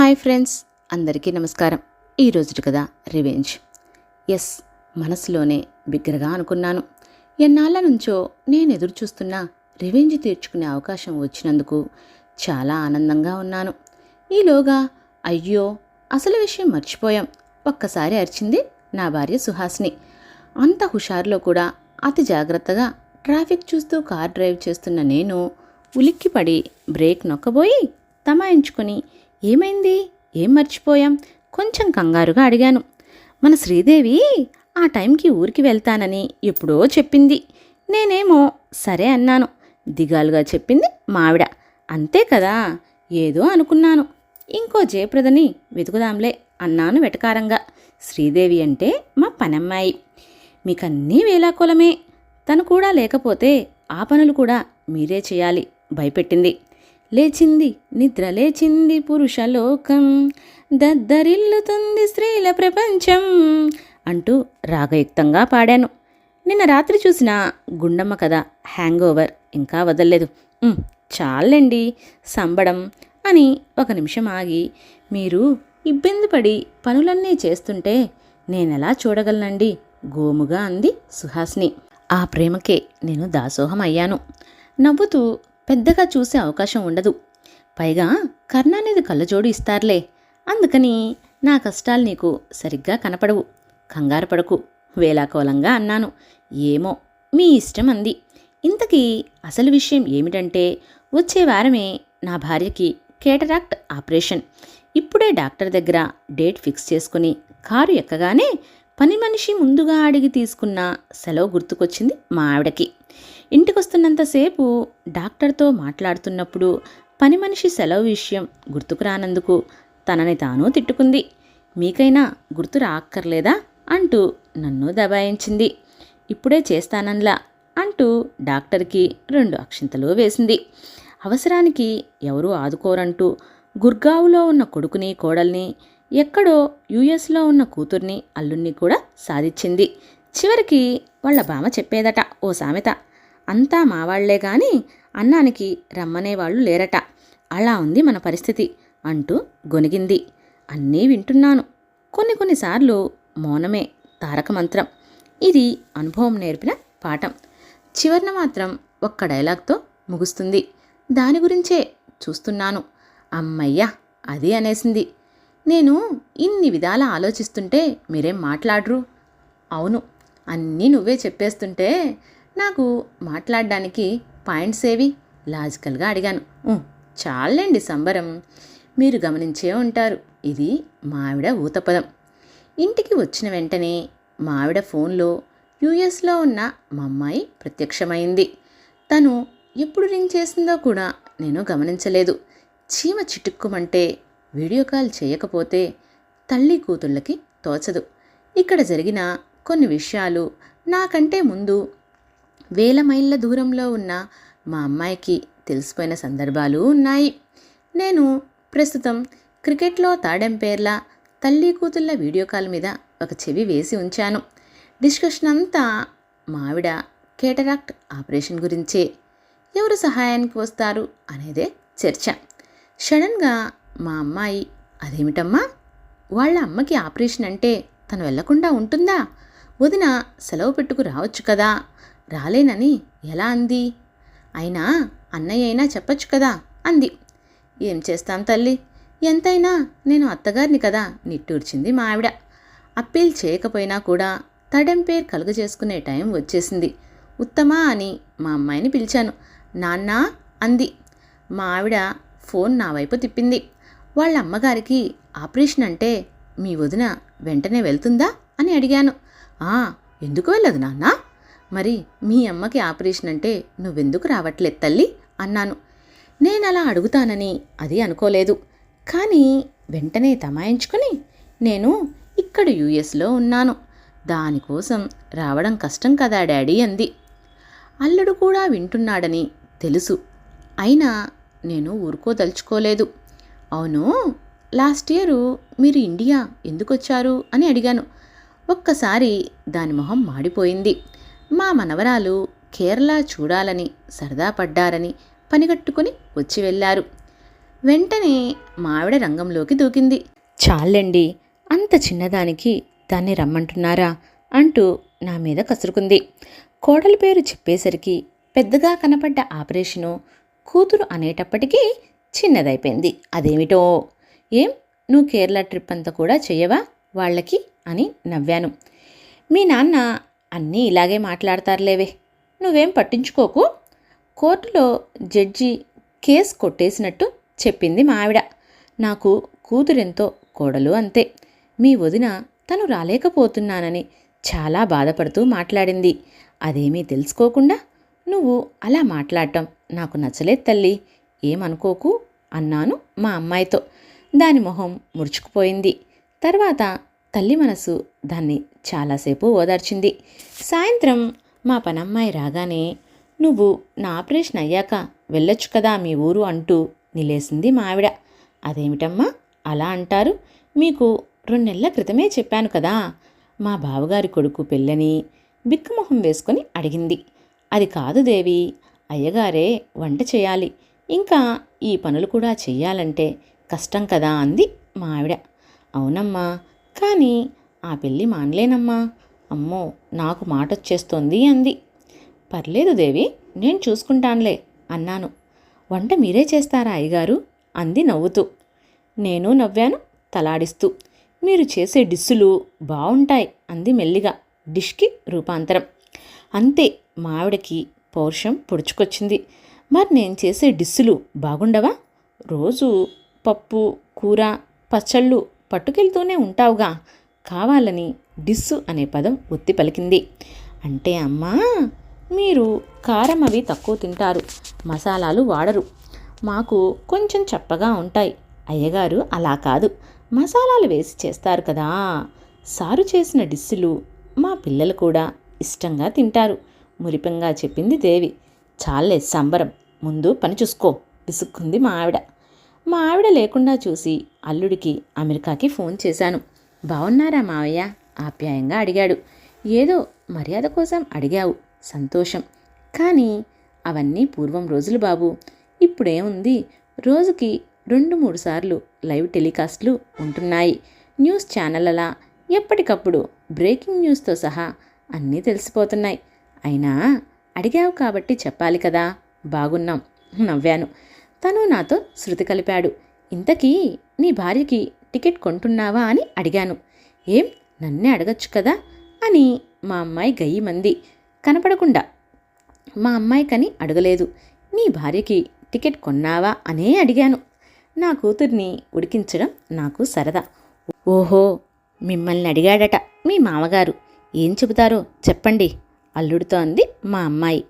Hi friends అందరికీ నమస్కారం. ఈరోజు కదా రివెంజ్. ఎస్ మనసులోనే బిగ్గరగా అనుకున్నాను. ఎన్నాళ్ళ నుంచో నేను ఎదురు చూస్తున్న రివెంజ్ తీర్చుకునే అవకాశం వచ్చినందుకు చాలా ఆనందంగా ఉన్నాను. ఈలోగా అయ్యో అసలు విషయం మర్చిపోయాం. ఒక్కసారి అరిచింది నా భార్య సుహాస్ని. అంత హుషారులో కూడా అతి జాగ్రత్తగా ట్రాఫిక్ చూస్తూ కార్ డ్రైవ్ చేస్తున్న నేను ఉలిక్కిపడి బ్రేక్ నొక్కబోయి తమాయించుకొని ఏమైంది? ఏం మర్చిపోయాం? కొంచెం కంగారుగా అడిగాను. మన శ్రీదేవి ఆ టైంకి ఊరికి వెళ్తానని ఎప్పుడో చెప్పింది. నేనేమో సరే అన్నాను. దిగాలుగా చెప్పింది మావిడ. అంతే కదా? ఏదో అనుకున్నాను. ఇంకో జయప్రదని వెతుకుదాంలే అన్నాను వెటకారంగా. శ్రీదేవి అంటే మా పనమ్మాయి. మీకన్నీ వేలాకోలమే తను కూడా లేకపోతే ఆ పనులు కూడా మీరే చేయాలి. భయపెట్టింది. లేచింది నిద్ర లేచింది పురుషలోకం. దద్దరిల్లుతుంది స్త్రీల ప్రపంచం అంటూ రాగయుక్తంగా పాడాను. నిన్న రాత్రి చూసిన గుండమ్మ కథ హ్యాంగ్ ఓవర్ ఇంకా వదలలేదు. చాలండి సంబడం అని ఒక నిమిషం ఆగి మీరు ఇబ్బంది పడి పనులన్నీ చేస్తుంటే నేనెలా చూడగలనండి? గోముగా అంది సుహాస్ని. ఆ ప్రేమకే నేను దాసోహం అయ్యాను నవ్వుతూ పెద్దగా చూసే అవకాశం ఉండదు. పైగా కర్ణానిది కళ్ళజోడు ఇస్తారులే. అందుకని నా కష్టాలు నీకు సరిగ్గా కనపడవు. కంగారు పడకు. వేలాకోలంగా అన్నాను. ఏమో మీ ఇష్టం అంది. ఇంతకీ అసలు విషయం ఏమిటంటే వచ్చే వారమే నా భార్యకి కేటరాక్ట్ ఆపరేషన్. ఇప్పుడే డాక్టర్ దగ్గర డేట్ ఫిక్స్ చేసుకుని కారు ఎక్కగానే పని మనిషి ముందుగా అడిగి తీసుకున్న సెలవు గుర్తుకొచ్చింది మా ఆవిడకి. ఇంటికొస్తున్నంతసేపు డాక్టర్తో మాట్లాడుతున్నప్పుడు పని మనిషి సెలవు విషయం గుర్తుకు రానందుకు తనని తాను తిట్టుకుంది. మీకైనా గుర్తు రాక్కర్లేదా? అంటూ నన్ను దబాయించింది. ఇప్పుడే చేస్తానన్లా అంటూ డాక్టర్కి రెండు అక్షింతలు వేసింది. అవసరానికి ఎవరూ ఆదుకోరంటూ గుర్గావులో ఉన్న కొడుకుని కోడల్ని ఎక్కడో యుఎస్లో ఉన్న కూతుర్ని అల్లుణ్ణి కూడా సాధించింది. చివరికి వాళ్ళ బామ చెప్పేదట ఓ సామెత అంతా మావాళ్ళే గాని అన్నానికి రమ్మనేవాళ్ళు లేరట. అలా ఉంది మన పరిస్థితి అంటూ గొనిగింది అన్నీ వింటున్నాను. కొన్ని కొన్నిసార్లు మౌనమే తారక మంత్రం. ఇది అనుభవం నేర్పిన పాఠం. చివరన మాత్రం ఒక్క డైలాగ్తో ముగుస్తుంది. దాని గురించే చూస్తున్నాను. అమ్మయ్యా అది అనేసింది. నేను ఇన్ని విధాల ఆలోచిస్తుంటే మీరేం మాట్లాడరు? అవును అన్నీ నువ్వే చెప్పేస్తుంటే నాకు మాట్లాడడానికి పాయింట్స్ ఏవి? లాజికల్గా అడిగాను. చాలండి సంబరం. మీరు గమనించే ఉంటారు. ఇది మావిడ ఊతపదం. ఇంటికి వచ్చిన వెంటనే మావిడ ఫోన్లో యూఎస్లో ఉన్న మా అమ్మాయి ప్రత్యక్షమైంది. తను ఎప్పుడు రింగ్ చేసిందో కూడా నేను గమనించలేదు. చీమ చిటుక్కుమంటే వీడియో కాల్ చేయకపోతే తల్లి కూతుళ్ళకి తోచదు. ఇక్కడ జరిగిన కొన్ని విషయాలు నాకంటే ముందు వేల మైళ్ళ దూరంలో ఉన్న మా అమ్మాయికి తెలిసిపోయిన సందర్భాలు ఉన్నాయి. నేను ప్రస్తుతం క్రికెట్లో తాడెంపేర్ల తల్లి కూతుళ్ళ వీడియో కాల్ మీద ఒక చెవి వేసి ఉంచాను. డిస్కషన్ అంతా మావిడ కేటరాక్ట్ ఆపరేషన్ గురించే. ఎవరు సహాయానికి వస్తారు అనేదే చర్చ. సడన్గా మా అమ్మాయి అదేమిటమ్మా? వాళ్ళ అమ్మకి ఆపరేషన్ అంటే తను వెళ్ళకుండా ఉంటుందా? వదిన సెలవు పెట్టుకు రావచ్చు కదా? రాలేనని ఎలా అంది? అయినా అన్నయ్య అయినా చెప్పొచ్చు కదా అంది. ఏం చేస్తాం తల్లి? ఎంతైనా నేను అత్తగారిని కదా నిట్టూర్చింది మా ఆవిడ. అప్పీల్ చేయకపోయినా కూడా తడెంపేర్ కలుగజేసుకునే టైం వచ్చేసింది. ఉత్తమా అని మా అమ్మాయిని పిలిచాను. నాన్నా అంది. మా ఆవిడ ఫోన్ నా వైపు తిప్పింది. వాళ్ళ అమ్మగారికి ఆపరేషన్ అంటే మీ వదిన వెంటనే వెళ్తుందా అని అడిగాను. ఆ ఎందుకు వెళ్ళదు నాన్నా? మరి మీ అమ్మకి ఆపరేషన్ అంటే నువ్వెందుకు రావట్లేదు తల్లి? అన్నాను. నేను అలా అడుగుతానని అది అనుకోలేదు. కానీ వెంటనే తమాయించుకుని నేను ఇక్కడ యుఎస్లో ఉన్నాను. దానికోసం రావడం కష్టం కదా డాడీ అంది. అల్లుడు కూడా వింటున్నాడని తెలుసు. అయినా నేను ఊరుకోదలుచుకోలేదు. అవును లాస్ట్ ఇయరు మీరు ఇండియా ఎందుకు వచ్చారు అని అడిగాను. ఒక్కసారి దాని మొహం మాడిపోయింది. మా మనవరాలు కేరళ చూడాలని సరదా పడ్డారని పనిగట్టుకుని వచ్చి వెళ్ళారు. వెంటనే మావిడ రంగంలోకి దూకింది. చాలండి అంత చిన్నదానికి దాన్ని రమ్మంటున్నారా అంటూ నా మీద కసురుకుంది. కోడలి పేరు చెప్పేసరికి పెద్దగా కనపడ్డ ఆపరేషను కూతురు అనేటప్పటికీ చిన్నదైపోయింది. అదేమిటో? ఏం? నువ్వు కేరళ ట్రిప్ అంతా కూడా చెయ్యవా వాళ్ళకి? అని నవ్వాను. మీ నాన్న అన్నీ ఇలాగే మాట్లాడతారులేవే. నువ్వేం పట్టించుకోకు. కోర్టులో జడ్జి కేసు కొట్టేసినట్టు చెప్పింది మా ఆవిడ. నాకు కూతురెంతో కోడలు అంతే. మీ వదిన తను రాలేకపోతున్నానని చాలా బాధపడుతూ మాట్లాడింది. అదేమీ తెలుసుకోకుండా నువ్వు అలా మాట్లాడటం నాకు నచ్చలేదు తల్లి. ఏమనుకోకు? అన్నాను మా అమ్మాయితో. దాని మొహం ముడుచుకుపోయింది. తర్వాత తల్లి మనసు దాన్ని చాలాసేపు ఓదార్చింది. సాయంత్రం మా పనమ్మాయి రాగానే నువ్వు నా ఆపరేషన్ అయ్యాక వెళ్ళొచ్చు కదా మీ ఊరు అంటూ నిలేసింది మా ఆవిడ. అదేమిటమ్మా అలా అంటారు? మీకు రెండు నెలల క్రితమే చెప్పాను కదా. మా బావగారి కొడుకు పెళ్ళని బిక్కుమొహం వేసుకొని అడిగింది. అది కాదు దేవి అయ్యగారే వంట చేయాలి. ఇంకా ఈ పనులు కూడా చెయ్యాలంటే కష్టం కదా అంది మా ఆవిడ. అవునమ్మా కానీ ఆ పెళ్ళి మానలేనమ్మా. అమ్మో నాకు మాట వచ్చేస్తోంది అంది. పర్లేదు దేవి నేను చూసుకుంటానులే అన్నాను. వంట మీరే చేస్తారా అయ్యగారు? అంది నవ్వుతూ. నేను నవ్వాను తలాడిస్తూ. మీరు చేసే డిస్సులు బాగుంటాయి అంది మెల్లిగా. డిష్కి రూపాంతరం. అంతే మావిడకి పౌరుషం పొడుచుకొచ్చింది. మరి నేను చేసే డిస్సులు బాగుండవా? రోజు పప్పు కూర పచ్చళ్ళు పట్టుకెళ్తూనే ఉంటావుగా. కావాలని డిస్సు అనే పదం ఒత్తి పలికింది. అంటే అమ్మా మీరు కారం అవి తక్కువ తింటారు మసాలాలు వాడరు. మాకు కొంచెం చప్పగా ఉంటాయి. అయ్యగారు అలా కాదు. మసాలాలు వేసి చేస్తారు కదా. సారు చేసిన డిస్సులు మా పిల్లలు కూడా ఇష్టంగా తింటారు. మురిపంగా చెప్పింది దేవి. చాలే సంబరం. ముందు పని చూసుకో విసుక్కుంది మా ఆవిడ. మా ఆవిడ లేకుండా చూసి అల్లుడికి అమెరికాకి ఫోన్ చేశాను. బాగున్నారా మావయ్య? ఆప్యాయంగా అడిగాడు. ఏదో మర్యాద కోసం అడిగావు. సంతోషం. కానీ అవన్నీ పూర్వం రోజులు బాబు. ఇప్పుడేముంది రోజుకి రెండు మూడు సార్లు లైవ్ టెలికాస్ట్లు ఉంటున్నాయి. న్యూస్ ఛానళ్ళలా ఎప్పటికప్పుడు బ్రేకింగ్ న్యూస్తో సహా అన్నీ తెలిసిపోతున్నాయి. అయినా అడిగావు కాబట్టి చెప్పాలి కదా. బాగున్నాం. నవ్వాను. తను నాతో శృతి కలిపాడు. ఇంతకీ నీ భార్యకి టికెట్ కొంటున్నావా? అని అడిగాను. ఏం? నన్నే అడగచ్చు కదా? అని మా అమ్మాయి గయ్యి మంది కనపడకుండా. మా అమ్మాయికని అడగలేదు. నీ భార్యకి టికెట్ కొన్నావా? అనే అడిగాను. నా కూతుర్ని ఉడికించడం నాకు సరదా. ఓహో! మిమ్మల్ని అడిగాడట మీ మామగారు. ఏం చెబుతారో చెప్పండి అల్లుడితో అంది మా అమ్మాయి.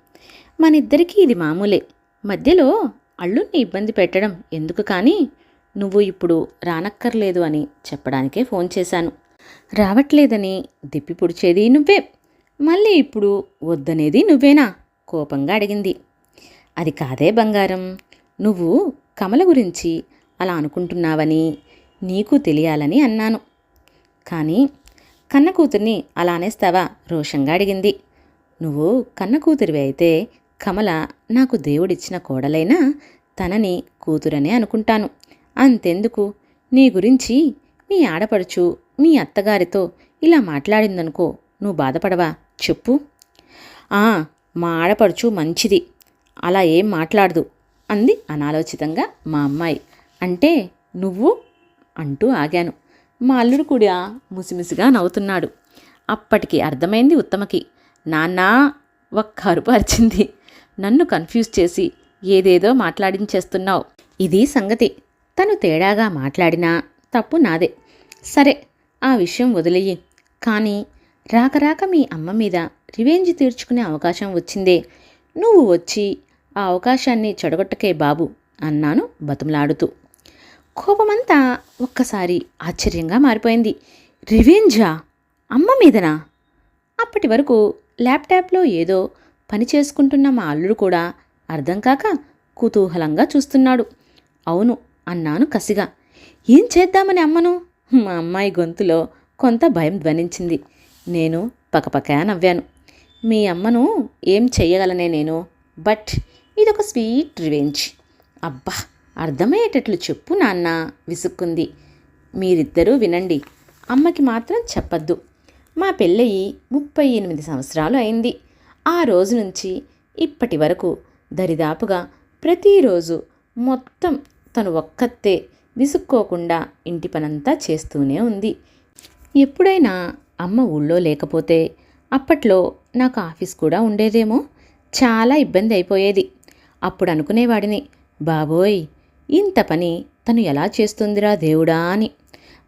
మనిద్దరికీ ఇది మామూలే. మధ్యలో అల్లుణ్ణి ఇబ్బంది పెట్టడం ఎందుకు కానీ? నువ్వు ఇప్పుడు రానక్కర్లేదు అని చెప్పడానికే ఫోన్ చేశాను. రావట్లేదని దిప్పి పొడిచేది నువ్వే. మళ్ళీ ఇప్పుడు వద్దనేది నువ్వేనా? కోపంగా అడిగింది. అది కాదే బంగారం. నువ్వు కమల గురించి అలా అనుకుంటున్నావని నీకు తెలియాలని అన్నాను. కానీ కన్న కూతుర్ని అలా అనేస్తావా రోషంగా అడిగింది. నువ్వు కన్న కూతురివి అయితే కమల నాకు దేవుడిచ్చిన కోడలైనా తనని కూతురనే అనుకుంటాను. అంతెందుకు? నీ గురించి మీ ఆడపడుచు మీ అత్తగారితో ఇలా మాట్లాడిందనుకో నువ్వు బాధపడవా? చెప్పు. ఆ మా ఆడపడుచు మంచిది. అలా ఏం మాట్లాడదు అంది అనాలోచితంగా మా అమ్మాయి. అంటే నువ్వు? అంటూ ఆగాను. మా అల్లుడు కూడా ముసిముసిగా నవ్వుతున్నాడు. అప్పటికి అర్థమైంది ఉత్తమకి. నాన్నా ఒక్క అరుపు అరిచింది. నన్ను కన్ఫ్యూజ్ చేసి ఏదేదో మాట్లాడించేస్తున్నావు. ఇది సంగతి. తను తేడాగా మాట్లాడినా తప్పు నాదే. సరే ఆ విషయం వదిలేయి. కానీ రాకరాక మీ అమ్మ మీద రివెంజ్ తీర్చుకునే అవకాశం వచ్చిందే. నువ్వు వచ్చి ఆ అవకాశాన్ని చెడగొట్టకే బాబు అన్నాను బతుమలాడుతూ. కోపమంతా ఒక్కసారి ఆశ్చర్యంగా మారిపోయింది. రివెంజా? అమ్మ మీదనా? అప్పటి వరకు ల్యాప్టాప్లో ఏదో పని చేసుకుంటున్న మా అల్లుడు కూడా అర్థం కాక కుతూహలంగా చూస్తున్నాడు. అవును అన్నాను కసిగా. ఏం చేద్దామని అమ్మను? మా అమ్మాయి గొంతులో కొంత భయం ధ్వనించింది. నేను పకపకా నవ్వాను. మీ అమ్మను ఏం చెయ్యగలనే నేను? బట్ ఇదొక స్వీట్ రివెంజ్. అబ్బా అర్థమయ్యేటట్లు చెప్పు నాన్న విసుక్కుంది. మీరిద్దరూ వినండి అమ్మకి మాత్రం చెప్పద్దు. మా పెళ్ళయి ముప్పై ఎనిమిది సంవత్సరాలు అయింది. ఆ రోజు నుంచి ఇప్పటి వరకు దరిదాపుగా ప్రతిరోజు మొత్తం తను ఒక్కతే విసుక్కోకుండా ఇంటి పనంతా చేస్తూనే ఉంది. ఎప్పుడైనా అమ్మ ఊళ్ళో లేకపోతే అప్పట్లో నాకు ఆఫీస్ కూడా ఉండేదేమో. చాలా ఇబ్బంది అయిపోయేది. అప్పుడు అనుకునేవాడిని బాబోయ్ ఇంత పని తను ఎలా చేస్తుందిరా దేవుడా అని.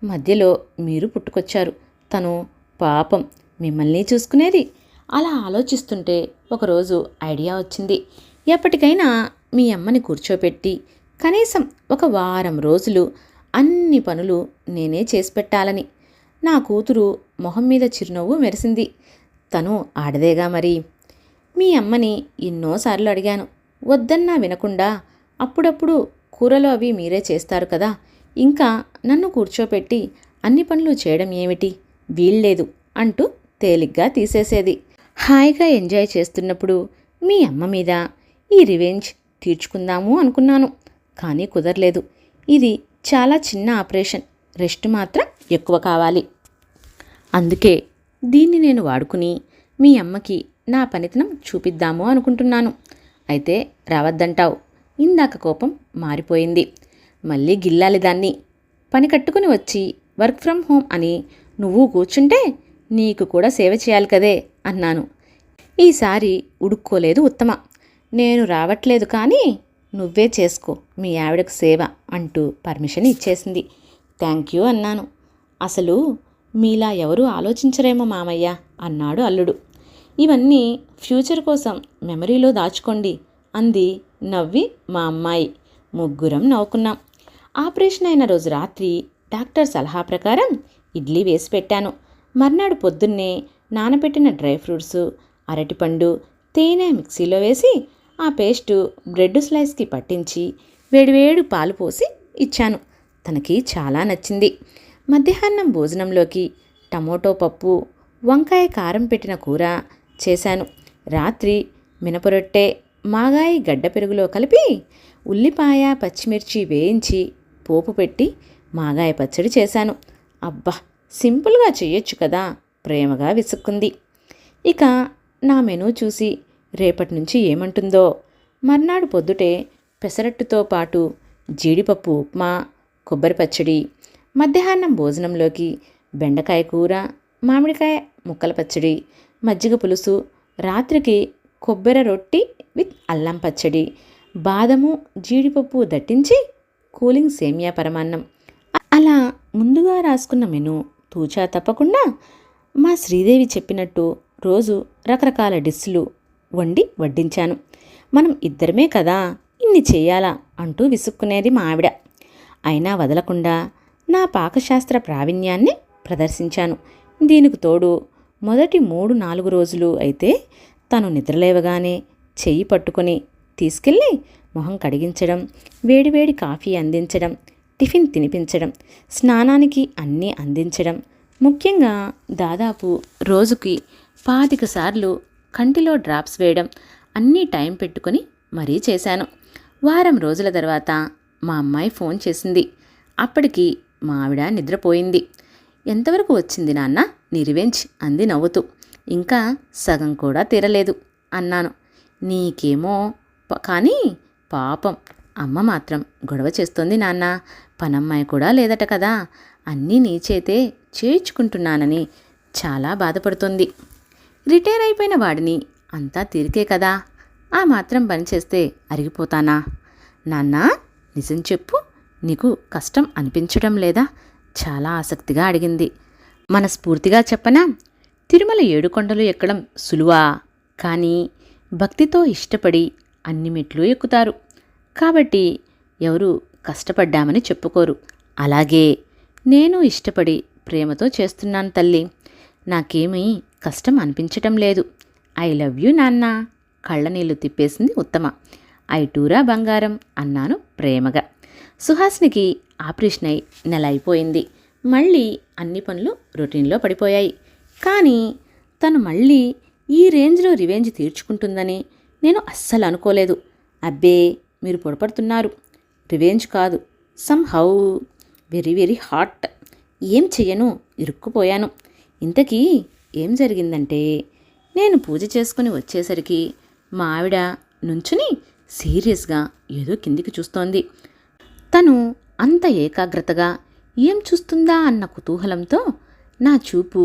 మధ్యలో మీరు పుట్టుకొచ్చారు. తను పాపం మిమ్మల్ని చూసుకునేది. అలా ఆలోచిస్తుంటే ఒకరోజు ఐడియా వచ్చింది. ఎప్పటికైనా మీ అమ్మని కూర్చోపెట్టి కనీసం ఒక వారం రోజులు అన్ని పనులు నేనే చేసి పెట్టాలని నా కూతురు మొహం మీద చిరునవ్వు మెరిసింది. తను ఆడదేగా మరి. మీ అమ్మని ఎన్నోసార్లు అడిగాను. వద్దన్నా వినకుండా అప్పుడప్పుడు కూరలు అవి మీరే చేస్తారు కదా. ఇంకా నన్ను కూర్చోపెట్టి అన్ని పనులు చేయడం ఏమిటి? వీల్లేదు అంటూ తేలిగ్గా తీసేసేది. హాయిగా ఎంజాయ్ చేస్తున్నప్పుడు మీ అమ్మ మీద ఈ రివెంజ్ తీర్చుకుందాము అనుకున్నాను. కానీ కుదరలేదు. ఇది చాలా చిన్న ఆపరేషన్. రెస్ట్ మాత్రం ఎక్కువ కావాలి. అందుకే దీన్ని నేను వాడుకుని మీ అమ్మకి నా పనితనం చూపిద్దాము అనుకుంటున్నాను. అయితే రావద్దంటావు. ఇందాక కోపం మారిపోయింది. మళ్ళీ గిల్లాలి దాన్ని. పని కట్టుకుని వచ్చి వర్క్ ఫ్రమ్ హోమ్ అని నువ్వు కూర్చుంటే నీకు కూడా సేవ చేయాలి కదే అన్నాను. ఈసారి ఉడుక్కోలేదు ఉత్తమ. నేను రావట్లేదు కానీ నువ్వే చేసుకో మీ ఆవిడకు సేవ అంటూ పర్మిషన్ ఇచ్చేసింది. థ్యాంక్ యూ అన్నాను. అసలు మీలా ఎవరూ ఆలోచించరేమో మామయ్య అన్నాడు అల్లుడు. ఇవన్నీ ఫ్యూచర్ కోసం మెమరీలో దాచుకోండి అంది నవ్వి మా అమ్మాయి. ముగ్గురం నవ్వుకున్నాం. ఆపరేషన్ అయిన రోజు రాత్రి డాక్టర్ సలహా ప్రకారం ఇడ్లీ వేసి పెట్టాను. మర్నాడు పొద్దున్నే నానబెట్టిన డ్రై ఫ్రూట్స్ అరటిపండు తేనె మిక్సీలో వేసి ఆ పేస్టు బ్రెడ్ స్లైస్కి పట్టించి వేడివేడి పాలు పోసి ఇచ్చాను. తనకి చాలా నచ్చింది. మధ్యాహ్నం భోజనంలోకి టమోటో పప్పు వంకాయ కారం పెట్టిన కూర చేశాను. రాత్రి మినపరొట్టె మాగాయి గడ్డ పెరుగులో కలిపి ఉల్లిపాయ పచ్చిమిర్చి వేయించి పోపు పెట్టి మాగాయ పచ్చడి చేశాను. అబ్బా! సింపుల్గా చేయొచ్చు కదా? ప్రేమగా విసుక్కుంది. ఇక నా మెనూ చూసి రేపటి నుంచి ఏమంటుందో? మర్నాడు పొద్దుటే పెసరట్టుతో పాటు జీడిపప్పు ఉప్మా కొబ్బరి పచ్చడి మధ్యాహ్నం భోజనంలోకి బెండకాయ కూర మామిడికాయ ముక్కల పచ్చడి మజ్జిగ పులుసు రాత్రికి కొబ్బరి రొట్టి విత్ అల్లం పచ్చడి బాదము జీడిపప్పు దట్టించి కూలింగ్ సేమియా పరమాన్నం. అలా ముందుగా రాసుకున్న మెను తూచా తప్పకుండా మా శ్రీదేవి చెప్పినట్టు రోజు రకరకాల డిస్సులు వండి వడ్డించాను. మనం ఇద్దరమే కదా ఇన్ని చేయాలా అంటూ విసుక్కునేది మా ఆవిడ. అయినా వదలకుండా నా పాకశాస్త్ర ప్రావీణ్యాన్ని ప్రదర్శించాను. దీనికి తోడు మొదటి మూడు నాలుగు రోజులు అయితే తను నిద్రలేవగానే చెయ్యి పట్టుకొని తీసుకెళ్ళి మొహం కడిగించడం వేడివేడి కాఫీ అందించడం టిఫిన్ తినిపించడం స్నానానికి అన్నీ అందించడం. ముఖ్యంగా దాదాపు రోజుకి పాతిక సార్లు కంటిలో డ్రాప్స్ వేయడం అన్నీ టైం పెట్టుకొని మరీ చేశాను. వారం రోజుల తర్వాత మా అమ్మాయి ఫోన్ చేసింది. అప్పటికి మా ఆవిడ నిద్రపోయింది. ఎంతవరకు వచ్చింది నాన్న? నీ రివెంజ్? అంది నవ్వుతూ. ఇంకా సగం కూడా తీరలేదు అన్నాను. నీకేమో కానీ పాపం అమ్మ మాత్రం గొడవ చేస్తోంది నాన్న. పనమ్మాయి కూడా లేదట కదా. అన్నీ నీ చేతే చేయించుకుంటున్నానని చాలా బాధపడుతుంది. రిటైర్ అయిపోయిన వాడిని అంతా తీరికే కదా. ఆ మాత్రం పని చేస్తే అరిగిపోతానా? నాన్న నిజం చెప్పు. నీకు కష్టం అనిపించడం లేదా? చాలా ఆసక్తిగా అడిగింది. మనస్ఫూర్తిగా చెప్పనా? తిరుమల ఏడుకొండలు ఎక్కడం సులువా? కానీ భక్తితో ఇష్టపడి అన్ని మెట్లు ఎక్కుతారు. కాబట్టి ఎవరు కష్టపడ్డామని చెప్పుకోరు. అలాగే నేను ఇష్టపడి ప్రేమతో చేస్తున్నాను తల్లి. నాకేమీ కష్టం అనిపించటం లేదు. ఐ లవ్ యూ నాన్న. కళ్ళనీళ్ళు తిప్పేసింది ఉత్తమ. ఐ టూరా బంగారం అన్నాను ప్రేమగా. సుహాస్నికి ఆపరేషన్ అయి నెల అయిపోయింది. మళ్ళీ అన్ని పనులు రొటీన్లో పడిపోయాయి. కానీ తను మళ్ళీ ఈ రేంజ్లో రివెంజ్ తీర్చుకుంటుందని నేను అస్సలు అనుకోలేదు. అబ్బే మీరు పొరపడుతున్నారు. రివెంజ్ కాదు. Somehow very very hot. ఏం చెయ్యను? ఇరుక్కుపోయాను. ఇంతకీ ఏం జరిగిందంటే నేను పూజ చేసుకుని వచ్చేసరికి మా ఆవిడ నుంచుని సీరియస్గా ఏదో కిందికి చూస్తోంది. తను అంత ఏకాగ్రతగా ఏం చూస్తుందా అన్న కుతూహలంతో నా చూపు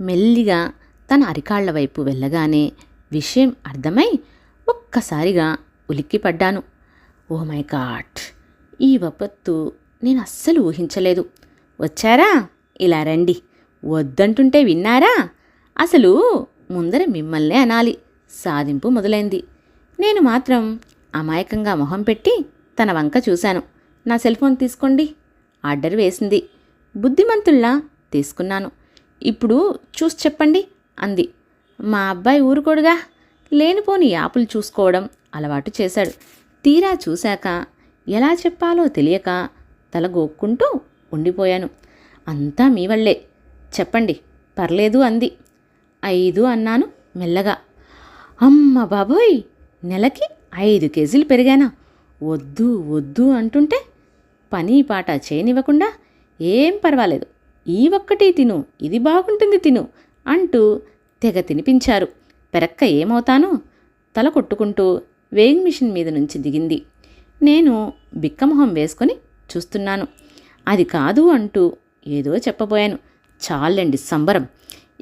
మెల్లిగా తన అరికాళ్ళ వైపు వెళ్ళగానే విషయం అర్థమై ఒక్కసారిగా ఉలిక్కిపడ్డాను. Oh my God! ఈ వపత్తు నేను అస్సలు ఊహించలేదు. వచ్చారా? ఇలా రండి. వద్దంటుంటే విన్నారా? అసలు ముందర మిమ్మల్నే అనాలి. సాధింపు మొదలైంది. నేను మాత్రం అమాయకంగా మొహం పెట్టి తన వంక చూశాను. నా సెల్ ఫోన్ తీసుకోండి. ఆర్డర్ వేసింది. బుద్ధిమంతుల్లా తీసుకున్నాను. ఇప్పుడు చూసి చెప్పండి అంది. మా అబ్బాయి ఊరుకోడుగా. లేనిపోని యాపులు చూసుకోవడం అలవాటు చేశాడు. తీరా చూశాక ఎలా చెప్పాలో తెలియక తలగోక్కుంటూ ఉండిపోయాను. అంతా మీ వల్లే. చెప్పండి. పర్లేదు అంది. ఐదు అన్నాను మెల్లగా. అమ్మ బాబోయ్! నెలకి ఐదు కేజీలు పెరిగానా? వద్దు వద్దు అంటుంటే పని పాట చేయనివ్వకుండా ఏం పర్వాలేదు. ఈ ఒక్కటి తిను ఇది బాగుంటుంది తిను అంటూ తెగ తినిపించారు. పెరక్క ఏమవుతాను తల కొట్టుకుంటూ వేయింగ్ మిషన్ మీద నుంచి దిగింది. నేను బిక్కమొహం వేసుకొని చూస్తున్నాను. అది కాదు అంటూ ఏదో చెప్పబోయాను. చాలండి సంబరం.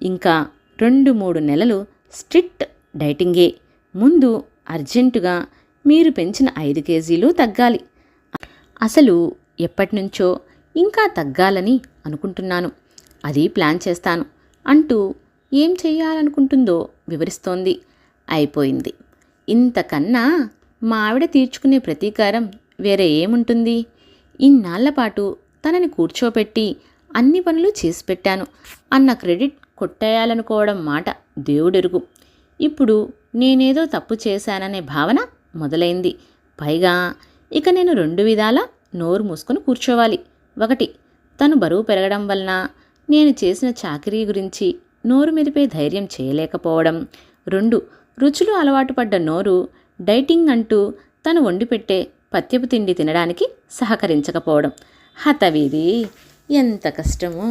ఇంకా రెండు మూడు నెలలు స్ట్రిక్ట్ డైటింగే. ముందు అర్జెంటుగా మీరు పెంచిన ఐదు కేజీలు తగ్గాలి. అసలు ఎప్పటినుంచో ఇంకా తగ్గాలని అనుకుంటున్నాను. అది ప్లాన్ చేస్తాను అంటూ ఏం చెయ్యాలనుకుంటుందో వివరిస్తోంది. అయిపోయింది. ఇంతకన్నా మా ఆవిడ తీర్చుకునే ప్రతీకారం వేరే ఏముంటుంది? ఇన్నాళ్ళపాటు తనని కూర్చోపెట్టి అన్ని పనులు చేసి పెట్టాను. అన్న క్రెడిట్ కొట్టేయాలనుకోవడం మాట దేవుడెరుగు. ఇప్పుడు నేనేదో తప్పు చేశాననే భావన మొదలైంది. పైగా ఇక నేను రెండు విధాల నోరు మూసుకొని కూర్చోవాలి. ఒకటి తను బరువు పెరగడం వలన నేను చేసిన చాకరీ గురించి నోరు మెదిపే ధైర్యం చేయలేకపోవడం. రెండు రుచులు అలవాటు పడ్డ నోరు డైటింగ్ అంటూ తను వండిపెట్టే పత్యపు తిండి తినడానికి సహకరించకపోవడం. హతవీది ఎంత కష్టము.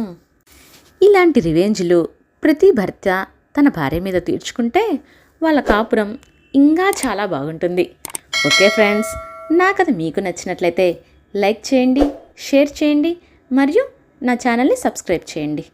ఇలాంటి రివెంజ్లు ప్రతి భర్త తన భార్య మీద తీర్చుకుంటే వాళ్ళ కాపురం ఇంకా చాలా బాగుంటుంది. ఓకే ఫ్రెండ్స్ నా కథ మీకు నచ్చినట్లయితే లైక్ చేయండి షేర్ చేయండి మరియు నా ఛానల్ని సబ్స్క్రైబ్ చేయండి.